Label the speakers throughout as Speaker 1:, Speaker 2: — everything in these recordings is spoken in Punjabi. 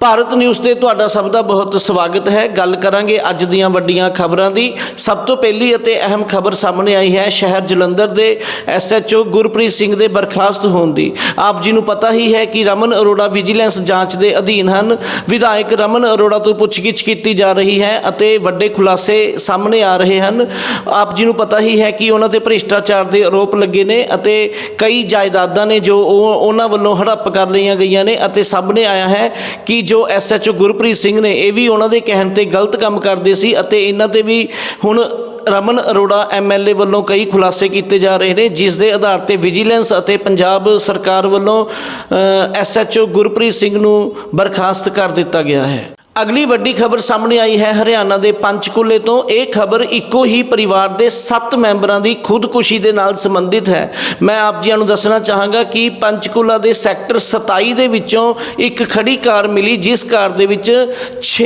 Speaker 1: ਭਾਰਤ ਨਿਊਜ਼ ਤੇ ਤੁਹਾਡਾ ਸਭ ਦਾ ਬਹੁਤ ਸਵਾਗਤ ਹੈ। ਗੱਲ ਕਰਾਂਗੇ ਅੱਜ ਦੀਆਂ ਵੱਡੀਆਂ ਖਬਰਾਂ ਦੀ। ਸਭ ਤੋਂ ਪਹਿਲੀ ਅਤੇ ਅਹਿਮ ਖਬਰ ਸਾਹਮਣੇ ਆਈ ਹੈ ਸ਼ਹਿਰ ਜਲੰਧਰ ਦੇ ਐਸਐਚਓ ਗੁਰਪ੍ਰੀਤ ਸਿੰਘ ਦੇ ਬਰਖਾਸਤ ਹੋਣ ਦੀ। ਆਪ ਜੀ ਨੂੰ ਪਤਾ ਹੀ ਹੈ ਕਿ ਰਮਨ ਅਰੋੜਾ ਵਿਜੀਲੈਂਸ ਜਾਂਚ ਦੇ ਅਧੀਨ ਹਨ। ਵਿਧਾਇਕ ਰਮਨ ਅਰੋੜਾ ਤੋਂ ਪੁੱਛਗਿੱਛ ਕੀਤੀ ਜਾ ਰਹੀ ਹੈ ਅਤੇ ਵੱਡੇ ਖੁਲਾਸੇ ਸਾਹਮਣੇ ਆ ਰਹੇ ਹਨ। ਆਪ ਜੀ ਨੂੰ ਪਤਾ ਹੀ ਹੈ ਕਿ ਉਹਨਾਂ ਤੇ ਭ੍ਰਿਸ਼ਟਾਚਾਰ ਦੇ ਆਰੋਪ ਲੱਗੇ ਨੇ ਅਤੇ ਕਈ ਜਾਇਦਾਦਾਂ ਨੇ ਜੋ ਉਹਨਾਂ ਵੱਲੋਂ ਹੜੱਪ ਕਰ ਲਈਆਂ ਗਈਆਂ ਨੇ ਅਤੇ ਸਾਹਮਣੇ ਆਇਆ ਹੈ ਕਿ ਜੋ ਐਸਐਚਓ ਗੁਰਪ੍ਰੀਤ ਸਿੰਘ ਨੇ, ਇਹ ਵੀ ਉਹਨਾਂ ਦੇ ਕਹਿਣ ਤੇ ਗਲਤ ਕੰਮ ਕਰਦੇ ਸੀ ਅਤੇ ਇਹਨਾਂ ਤੇ ਵੀ ਹੁਣ ਰਮਨ ਅਰੋੜਾ ਐਮਐਲਏ ਵੱਲੋਂ ਕਈ ਖੁਲਾਸੇ ਕੀਤੇ ਜਾ ਰਹੇ ਨੇ, ਜਿਸ ਦੇ ਆਧਾਰ ਤੇ ਵਿਜੀਲੈਂਸ ਅਤੇ ਪੰਜਾਬ ਸਰਕਾਰ ਵੱਲੋਂ ਐਸਐਚਓ ਗੁਰਪ੍ਰੀਤ ਸਿੰਘ ਨੂੰ ਬਰਖਾਸਤ ਕਰ ਦਿੱਤਾ ਗਿਆ ਹੈ। ਅਗਲੀ ਵੱਡੀ ਖਬਰ ਸਾਹਮਣੇ ਆਈ ਹੈ। ਹਰਿਆਣਾ ਦੇ ਪੰਚਕੂਲੇ ਤੋਂ ਇਹ ਖਬਰ ਇੱਕੋ ਹੀ ਪਰਿਵਾਰ ਦੇ 7 ਮੈਂਬਰਾਂ ਦੀ ਖੁਦਕੁਸ਼ੀ ਦੇ ਨਾਲ ਸੰਬੰਧਿਤ ਹੈ। ਮੈਂ ਆਪ ਜੀਆਂ ਨੂੰ ਦੱਸਣਾ ਚਾਹਾਂਗਾ ਕਿ ਪੰਚਕੂਲਾ ਦੇ ਸੈਕਟਰ 27 ਦੇ ਵਿੱਚੋਂ ਇੱਕ ਖੜੀ ਕਾਰ ਮਿਲੀ, ਜਿਸ ਕਾਰ ਦੇ ਵਿੱਚ 6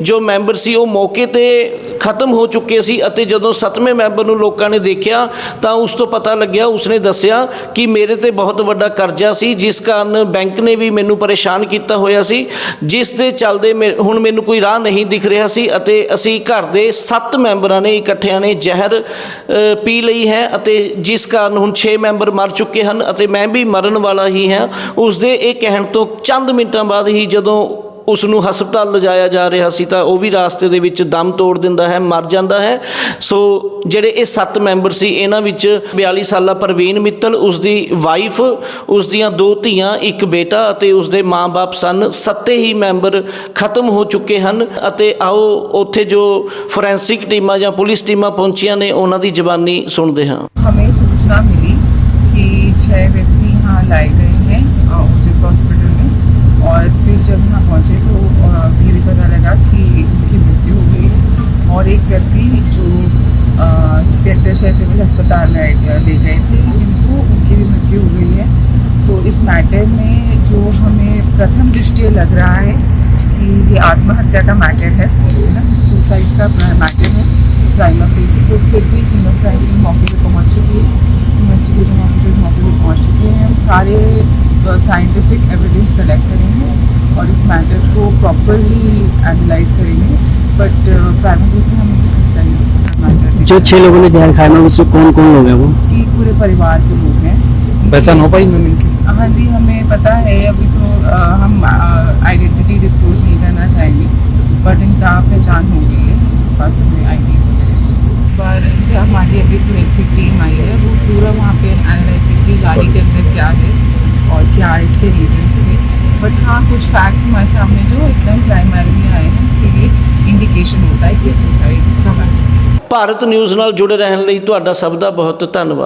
Speaker 1: ਜੋ ਮੈਂਬਰ ਸੀ, ਉਹ ਮੌਕੇ ਤੇ ਖਤਮ ਹੋ ਚੁੱਕੇ ਸੀ ਅਤੇ ਜਦੋਂ 7ਵੇਂ ਮੈਂਬਰ ਨੂੰ ਲੋਕਾਂ ਨੇ ਦੇਖਿਆ, ਤਾਂ ਉਸ ਤੋਂ ਪਤਾ ਲੱਗਿਆ, ਉਸਨੇ ਦੱਸਿਆ ਕਿ ਮੇਰੇ ਤੇ ਬਹੁਤ ਵੱਡਾ ਕਰਜ਼ਾ ਸੀ, ਜਿਸ ਕਾਰਨ ਬੈਂਕ ਨੇ ਵੀ ਮੈਨੂੰ ਪਰੇਸ਼ਾਨ ਕੀਤਾ ਹੋਇਆ ਸੀ, ਜਿਸ ਦੇ ਚੱਲਦੇ ਮੇ- ਹੁਣ ਮੈਨੂੰ ਕੋਈ ਰਾਹ ਨਹੀਂ ਦਿਖ ਰਿਹਾ ਸੀ ਅਤੇ ਅਸੀਂ ਘਰ ਦੇ 7 ਮੈਂਬਰਾਂ ਨੇ ਇਕੱਠਿਆਂ ਨੇ ਜ਼ਹਿਰ ਪੀ ਲਈ ਹੈ ਅਤੇ ਜਿਸ ਕਾਰਨ ਹੁਣ 6 ਮੈਂਬਰ ਮਰ ਚੁੱਕੇ ਹਨ ਅਤੇ ਮੈਂ ਵੀ ਮਰਨ ਵਾਲਾ ਹੀ ਹਾਂ। ਉਸ ਦੇ ਇਹ ਕਹਿਣ ਤੋਂ ਚੰਦ ਮਿੰਟਾਂ ਬਾਅਦ ਹੀ ਜਦੋਂ ਉਸ ਨੂੰ ਹਸਪਤਾਲ ਲਿਜਾਇਆ ਜਾ ਰਿਹਾ ਸੀ ਤਾਂ ਉਹ ਵੀ ਰਾਸਤੇ ਦੇ ਵਿੱਚ ਦਮ ਤੋੜ ਦਿੰਦਾ ਹੈ, ਮਰ ਜਾਂਦਾ ਹੈ। ਸੋ ਜਿਹੜੇ ਇਹ ਸੱਤ ਮੈਂਬਰ ਸੀ, ਇਹਨਾਂ ਵਿੱਚ 42 ਸਾਲਾ ਪ੍ਰਵੀਨ ਮਿੱਤਲ ਉਸ ਦੀ ਵਾਈਫ ਉਸ ਦੀਆਂ ਦੋ ਧੀਆਂ, ਇੱਕ ਬੇਟਾ ਅਤੇ ਉਸ ਦੇ ਬਾਪ ਸਨ। ਸੱਤੇ ਹੀ ਮੈਂਬਰ ਖਤਮ ਹੋ ਚੁੱਕੇ ਹਨ ਅਤੇ ਆਓ ਉੱਥੇ ਜੋ ਫੋਰੈਂਸਿਕ ਟੀਮਾਂ ਜਾਂ ਪੁਲਿਸ ਟੀਮਾਂ ਪਹੁੰਚੀਆਂ ਨੇ, ਉਹਨਾਂ ਦੀ ਜ਼ਬਾਨੀ ਸੁਣਦੇ ਹਾਂ।
Speaker 2: ਹਮੇ ਸੂਚਨਾ ਮਿਲੀ ਕਿ 6 ਵਿਅਕਤੀ ਹਾਂ, ਲਾਏ ਗਏ ਹਨ और एक व्यक्ति जो सेक्टर सिविल अस्पताल गए- ले गए थे, जिनको उनकी भी मृत्यु हो गई है। तो इस मैटर में जो हमें प्रथम दृष्टि लग रहा है कि ये आत्महत्या का मैटर है ना? सुसाइड का मैटर है। क्राइम ऑफ़ तो फिर भी सिंगल क्राइम टीम मौके पर पहुँच चुकी है। इन्वेस्टिगेशन ऑफिसर्स मौके पर पहुँच चुके हैं। हम सारे साइंटिफिक एविडेंस कलेक्ट करेंगे और इस मैटर को प्रॉपरली एनालाइज करेंगे। बट प्राइमरी
Speaker 3: जो छह लोगों ने जहर खाया ना उसमें कौन कौन लोग हैं वो?
Speaker 2: कि पूरे परिवार के लोग हैं।
Speaker 3: पहचान हो पाई मैम इनकी?
Speaker 2: हाँ जी हमें पता है अभी तो अ, हम आइडेंटिटी डिस्क्लोज नहीं करना चाहेंगे बट इनका पहचान हो गई है पास में। आई पर जैसे हमारी अभी फोरेंसिक टीम आई है वो पूरा वहाँ पे एनालाइज करके गाड़ी के अंदर क्या है और क्या इसके रीजंस थे बट हाँ कुछ फैक्ट्स हमारे सामने जो एकदम प्राइमरीली आए हैं इसीलिए इंडिकेशन होता है कि
Speaker 1: ਭਾਰਤ ਨਿਊਜ਼ ਨਾਲ ਜੁੜੇ ਰਹਿਣ ਲਈ ਤੁਹਾਡਾ ਸਭ ਦਾ ਬਹੁਤ ਧੰਨਵਾਦ।